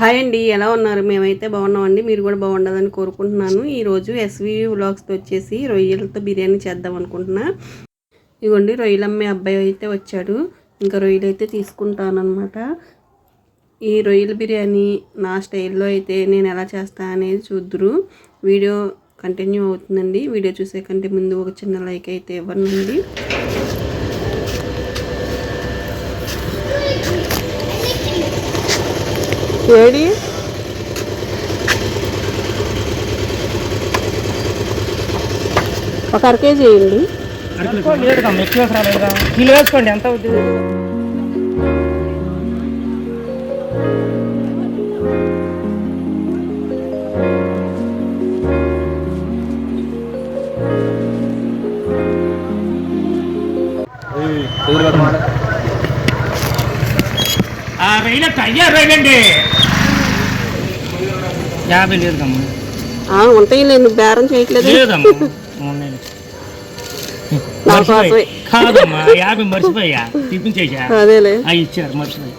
Hi అండి ఎలా ఉన్నారు? మేమైతే బాగున్నామండి మీరు కూడా బాగుండదని కోరుకుంటున్నాను. ఈరోజు ఎస్వి వ్లాగ్స్తో వచ్చేసి రొయ్యలతో బిర్యానీ చేద్దాం అనుకుంటున్నా. ఇగోండి రొయ్యలు అమ్మే అబ్బాయి అయితే వచ్చాడు. ఇంకా రొయ్యలు అయితే తీసుకుంటాను ఈ రొయ్యల బిర్యానీ నా స్టైల్లో అయితే నేను ఎలా చేస్తా అనేది చూద్దురు. వీడియో కంటిన్యూ అవుతుందండి. వీడియో చూసే కంటే ముందు ఒక చిన్న లైక్ అయితే ఇవ్వండి. ఏడి? ఒక అర కేజీ వేయండి కిలో వేసుకోండి ఎంత అవుతుంది ఆ రొయ్యలు అయ్యా రొయ్యలండి యాభై ఆ, ఉంటాయి లేదు బేరం చేయట్లేదు. కాదమ్మా యాభై మర్చిపోయా. టిఫిన్ చేసా అదేలే. ఆ ఇచ్చారు మర్చిపోయి.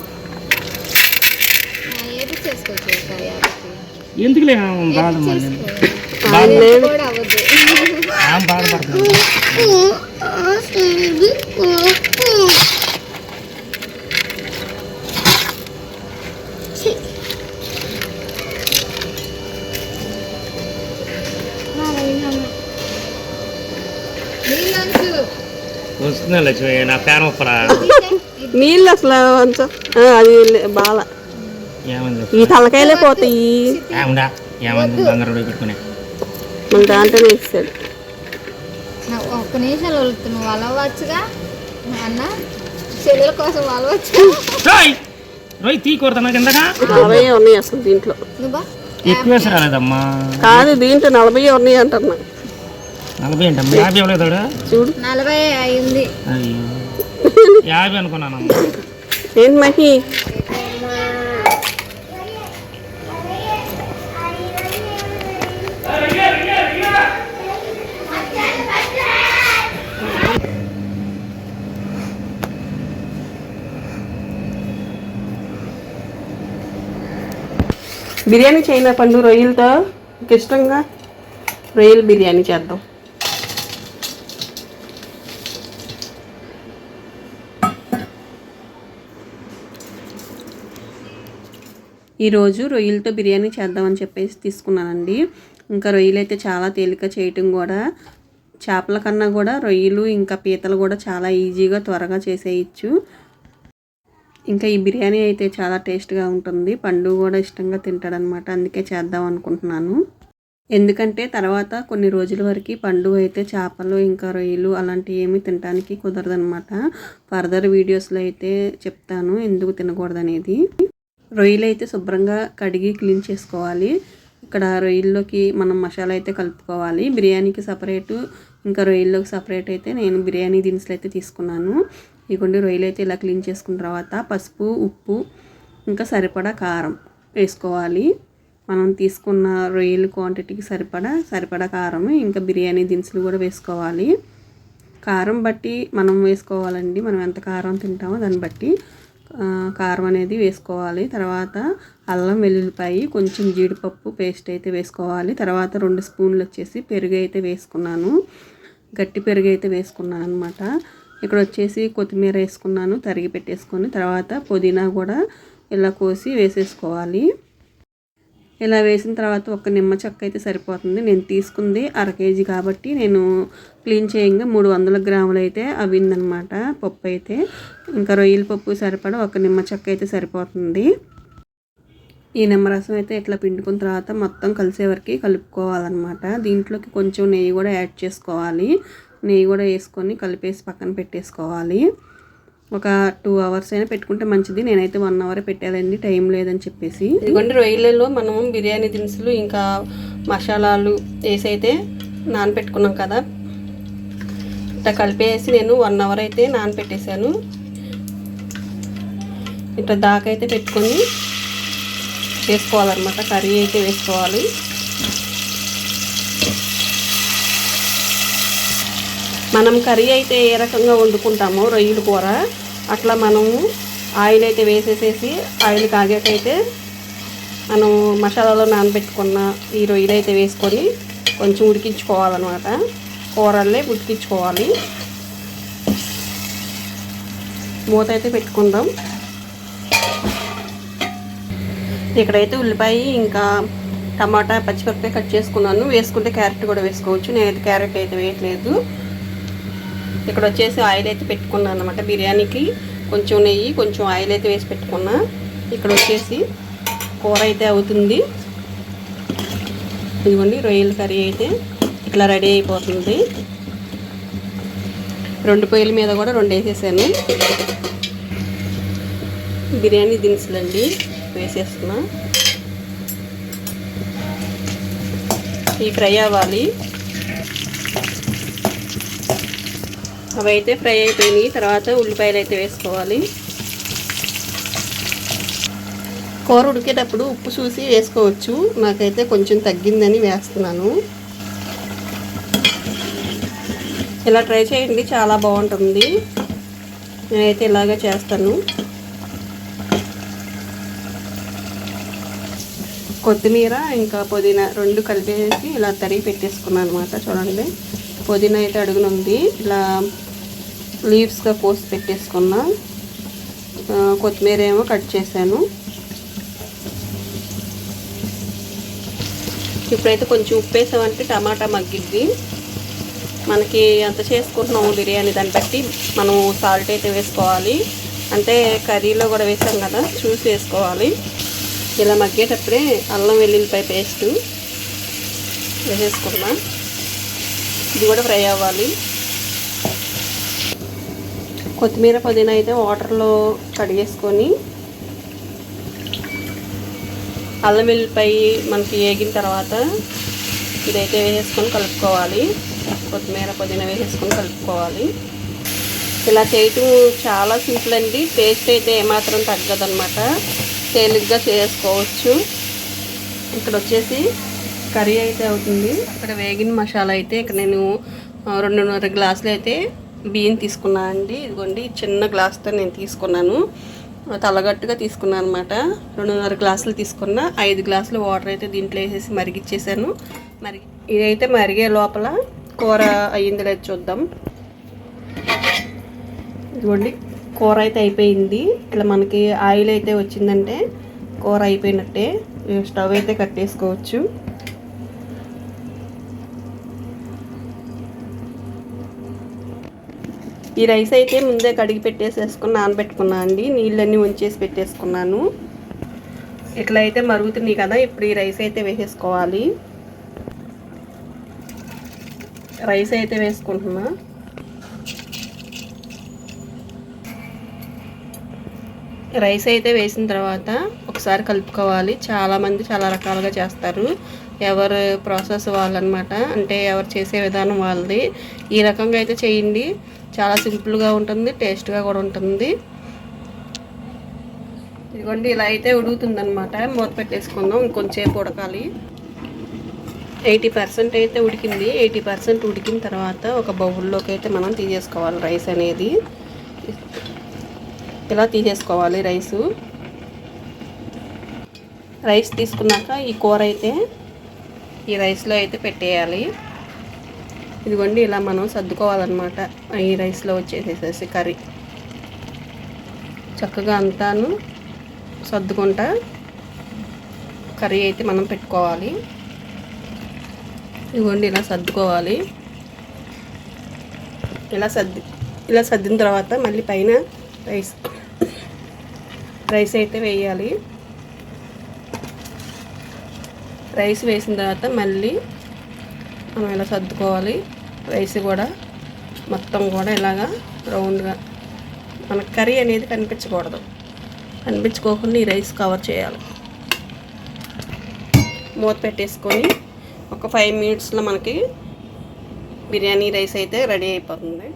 ఎందుకులే నేను? లేదు. ఆమె బాధపడుతుంది వస్తుందా లక్ష్మి నా ఫ్యాన్ ఒప్పరా నీళ్ళు అసలు కొంచెం ఆ, అది బాల. ఏమంది? ఈ తలకాయలే పోతాయి. ఏమందా ఏమంది? బంగారు పెట్టుకునే. మన దాంట్లోనే ఇస్తాడు నా ఒక్క నిమిషాలు అన్న చెల్లెల కోసం వలవచ్చు రోయ్! తీ కిందగా నలభై ఉన్నాయి అసలు దీంట్లో. ఎక్కువ రాలేదమ్మా కాదు దీంట్లో నలభై ఉన్నాయి అంటున్నా. నలభై ఏంటమ్మా యాభై ఇవ్వలేదాడు చూడు. నలభై అయింది. అయ్యో. యాభై అనుకున్నానమ్మా ఏంటి మహి? బిర్యానీ చేయనా పండు రొయ్యలతో. ఇష్టంగా రొయ్యల బిర్యానీ చేద్దాం. ఈరోజు రొయ్యలతో బిర్యానీ చేద్దామని చెప్పేసి తీసుకున్నానండి. ఇంకా రొయ్యలు అయితే చాలా తేలిక చేయటం కూడా చేపల కన్నా కూడా రొయ్యలు ఇంకా పీతలు కూడా చాలా ఈజీగా త్వరగా చేసేయచ్చు. ఇంకా ఈ బిర్యానీ అయితే చాలా టేస్ట్గా ఉంటుంది. పండు కూడా ఇష్టంగా తింటాడనమాట. అందుకే చేద్దాం అనుకుంటున్నాను. ఎందుకంటే తర్వాత కొన్ని రోజుల వరకు పండు అయితే చేపలు ఇంకా రొయ్యలు అలాంటివి ఏమి తినడానికి కుదరదనమాట. ఫర్దర్ వీడియోస్లో అయితే చెప్తాను ఎందుకు తినకూడదనేది. రొయ్యలు అయితే శుభ్రంగా కడిగి క్లీన్ చేసుకోవాలి. ఇక్కడ రొయ్యల్లోకి మనం మసాలా అయితే కలుపుకోవాలి. బిర్యానీకి సపరేటు ఇంకా రొయ్యల్లోకి సపరేట్ అయితే నేను బిర్యానీ దినుసులు అయితే తీసుకున్నాను. ఇదిగోండి రొయ్యలు అయితే ఇలా క్లీన్ చేసుకున్న తర్వాత పసుపు ఉప్పు ఇంకా సరిపడా కారం వేసుకోవాలి. మనం తీసుకున్న రొయ్యల క్వాంటిటీకి సరిపడా సరిపడా కారం ఇంకా బిర్యానీ దినుసులు కూడా వేసుకోవాలి. కారం బట్టి మనం వేసుకోవాలండి. మనం ఎంత కారం తింటామో దాన్ని బట్టి. కారం అనేది వేసుకోవాలి. తర్వాత అల్లం వెల్లుల్లిపాయి కొంచెం జీడిపప్పు పేస్ట్ అయితే వేసుకోవాలి. తర్వాత రెండు స్పూన్లు వచ్చేసి పెరుగు అయితే వేసుకున్నాను. గట్టి పెరుగు అయితే వేసుకున్నాను అనమాట ఇక్కడ వచ్చేసి కొత్తిమీర వేసుకున్నాను తరిగి పెట్టేసుకొని తర్వాత పుదీనా కూడా ఇలా కోసి వేసేసుకోవాలి. ఇలా వేసిన తర్వాత ఒక నిమ్మ చెక్క అయితే సరిపోతుంది. నేను తీసుకుంది అర కేజీ కాబట్టి నేను క్లీన్ చేయంగా మూడు వందల గ్రాములు అయితే అవిందనమాట పప్పు అయితే. ఇంకా రొయ్యల పప్పు సరిపడా ఒక నిమ్మ చెక్క అయితే సరిపోతుంది. ఈ నిమ్మరసం అయితే ఇట్లా పిండుకున్న తర్వాత మొత్తం కలిసే వరకు కలుపుకోవాలన్నమాట. దీంట్లోకి కొంచెం నెయ్యి కూడా యాడ్ చేసుకోవాలి. నెయ్యి కూడా వేసుకొని కలిపేసి పక్కన పెట్టేసుకోవాలి. ఒక టూ అవర్స్ అయినా పెట్టుకుంటే మంచిది. నేనైతే వన్ అవర్ పెట్టాలండి టైం లేదని చెప్పేసి. ఇదిగోండి రొయ్యలలో మనం బిర్యానీ దినుసులు ఇంకా మసాలాలు వేసి అయితే నానపెట్టుకున్నాం కదా. ఇట్లా కలిపేసి నేను వన్ అవర్ అయితే నానపెట్టేశాను ఇట్లా దాకైతే పెట్టుకొని వేసుకోవాలన్నమాట. కర్రీ అయితే వేసుకోవాలి. మనం కర్రీ అయితే ఏ రకంగా వండుకుంటామో రొయ్యల కూర అట్లా మనము ఆయిల్ అయితే వేసేసేసి ఆయిల్ కాగాకైతే మనం మసాలాలో నానబెట్టుకున్న ఈ రొయ్యలు అయితే వేసుకొని కొంచెం ఉడికించుకోవాలన్నమాట. కూరల్లే ఉడికించుకోవాలి. మూత అయితే పెట్టుకుందాం. ఇక్కడైతే ఉల్లిపాయ ఇంకా టమాటా పచ్చిమిరపకాయ కట్ చేసుకున్నాను. వేసుకుంటే క్యారెట్ కూడా వేసుకోవచ్చు. నేనైతే క్యారెట్ అయితే వేయట్లేదు. ఇక్కడ వచ్చేసి ఆయిల్ అయితే పెట్టుకున్నాను అనమాట బిర్యానీకి కొంచెం నెయ్యి కొంచెం ఆయిల్ అయితే వేసి పెట్టుకున్నా. ఇక్కడ వచ్చేసి కూర అయితే అవుతుంది. ఇదిగోండి రొయ్యల కర్రీ అయితే ఇట్లా రెడీ అయిపోతుంది. రెండు పొయ్యిల మీద కూడా రెండు వేసేసాను. బిర్యానీ దినుసులండి వేసేస్తున్నా. ఈ ఫ్రై అవ్వాలి. అవి అయితే ఫ్రై అయిపోయినాయి. తర్వాత ఉల్లిపాయలు అయితే వేసుకోవాలి. కూర ఉడికేటప్పుడు ఉప్పు చూసి వేసుకోవచ్చు. నాకైతే కొంచెం తగ్గిందని వేస్తున్నాను. ఇలా ట్రై చేయండి. చాలా బాగుంటుంది. నేనైతే ఇలాగే చేస్తాను. కొత్తిమీర ఇంకా పుదీనా రెండు కలిపేసి ఇలా తరిగి పెట్టేసుకున్నాను అనమాట చూడండి. పుదీనా అయితే అడుగున ఉంది. ఇలా లీవ్స్గా పోసి పెట్టేసుకున్నా. కొత్తిమీర ఏమో కట్ చేశాను. ఇప్పుడైతే కొంచెం ఉప్పు వేసామంటే టమాటా మగ్గిద్ది. మనకి ఎంత చేసుకుంటున్నాము బిర్యానీ దాన్ని బట్టి. మనం సాల్ట్ అయితే వేసుకోవాలి. అంటే కర్రీలో కూడా వేసాం కదా చూసి వేసుకోవాలి. ఇలా మగ్గేటప్పుడే అల్లం వెల్లుల్లిపాయ పేస్టు వేసేసుకున్నా. ఇది కూడా ఫ్రై అవ్వాలి. కొత్తిమీర పుదీనా అయితే వాటర్లో కడిగేసుకొని అల్లం వెల్లుల్లిపాయ మనకి వేగిన తర్వాత ఇదైతే వేసేసుకొని కలుపుకోవాలి. కొత్తిమీర పుదీనా వేసేసుకొని కలుపుకోవాలి. ఇలా చేయటం చాలా సింపుల్ అండి. టేస్ట్ అయితే ఏమాత్రం తగ్గదనమాట తేలిగ్గా చేసుకోవచ్చు. ఇక్కడ వచ్చేసి కర్రీ అయితే అవుతుంది. అక్కడ వేగిన మసాలా అయితే ఇక్కడ నేను రెండున్నర గ్లాసులు అయితే బియ్యం తీసుకున్నాను అండి. ఇదిగోండి చిన్న గ్లాస్తో నేను తీసుకున్నాను. తలగట్టుగా తీసుకున్నాను అనమాట రెండున్నర గ్లాసులు తీసుకున్న. ఐదు గ్లాసులు వాటర్ అయితే దీంట్లో వేసేసి మరిగిచ్చేసాను. మరి ఇదైతే మరిగే లోపల కూర అయ్యింది లేదు చూద్దాం. ఇదిగోండి కూర అయితే అయిపోయింది. ఇట్లా మనకి ఆయిల్ అయితే వచ్చిందంటే కూర అయిపోయినట్టే. స్టవ్ అయితే కట్టేసుకోవచ్చు. ఈ రైస్ అయితే ముందే కడిగి పెట్టేసేసుకుని నానబెట్టుకున్నా అండి. నీళ్ళన్నీ ఉంచేసి పెట్టేసుకున్నాను. ఇట్లా అయితే మరుగుతున్నాయి కదా ఇప్పుడు ఈ రైస్ అయితే వేసేసుకోవాలి. రైస్ అయితే వేసుకుంటున్నా. రైస్ అయితే వేసిన తర్వాత ఒకసారి కలుపుకోవాలి. చాలామంది చాలా రకాలుగా చేస్తారు. ఎవరు ప్రాసెస్ వాళ్ళనమాట. అంటే ఎవరు చేసే విధానం వాళ్ళది. ఈ రకంగా అయితే చేయండి. చాలా సింపుల్గా ఉంటుంది టేస్ట్గా కూడా ఉంటుంది. ఇదిగోండి ఇలా అయితే ఉడుకుతుందనమాట మూత పెట్టేసుకుందాం ఇంకొంచెంసేపు ఉడకాలి. ఎయిటీ పర్సెంట్ అయితే ఉడికింది. ఎయిటీ పర్సెంట్ ఉడికిన తర్వాత ఒక బౌల్లోకి అయితే మనం తీసేసుకోవాలి రైస్ అనేది. ఇలా తీసేసుకోవాలి రైసు. రైస్ తీసుకున్నాక ఈ కూర అయితే ఈ రైస్లో అయితే పెట్టేయాలి. ఇదిగోండి ఇలా మనం సర్దుకోవాలన్నమాట. ఈ రైస్లో వచ్చేసేసేసి కర్రీ. చక్కగా అంతాను సర్దుకుంటా కర్రీ అయితే మనం పెట్టుకోవాలి. ఇదిగోండి ఇలా సర్దుకోవాలి. ఇలా సర్ది ఇలా సర్దిన తర్వాత మళ్ళీ పైన రైస్ రైస్ అయితే వేయాలి. రైస్ వేసిన తర్వాత మళ్ళీ మనం ఇలా సర్దుకోవాలి. రైస్ కూడా మొత్తం కూడా ఇలాగా రౌండ్గా మన కర్రీ అనేది కనిపించకూడదు. కనిపించుకోకుండా ఈ రైస్ కవర్ చేయాలి. మూత పెట్టేసుకొని ఒక ఫైవ్ మినిట్స్లో మనకి బిర్యానీ రైస్ అయితే రెడీ అయిపోతుంది.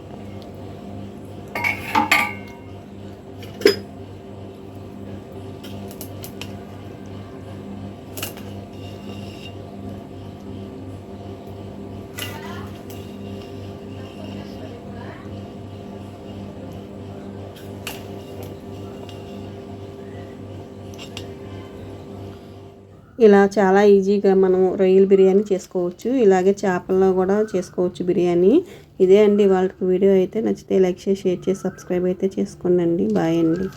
ఇలా చాలా ఈజీగా మనం రొయ్యల బిర్యానీ చేసుకోవచ్చు. ఇలాగే చేపల్లో కూడా చేసుకోవచ్చు బిర్యానీ. ఇదే అండి వాళ్ళకి వీడియో అయితే. నచ్చితే లైక్ చేసి షేర్ చేసి సబ్స్క్రైబ్ అయితే చేసుకోండి బాయ్ అండి.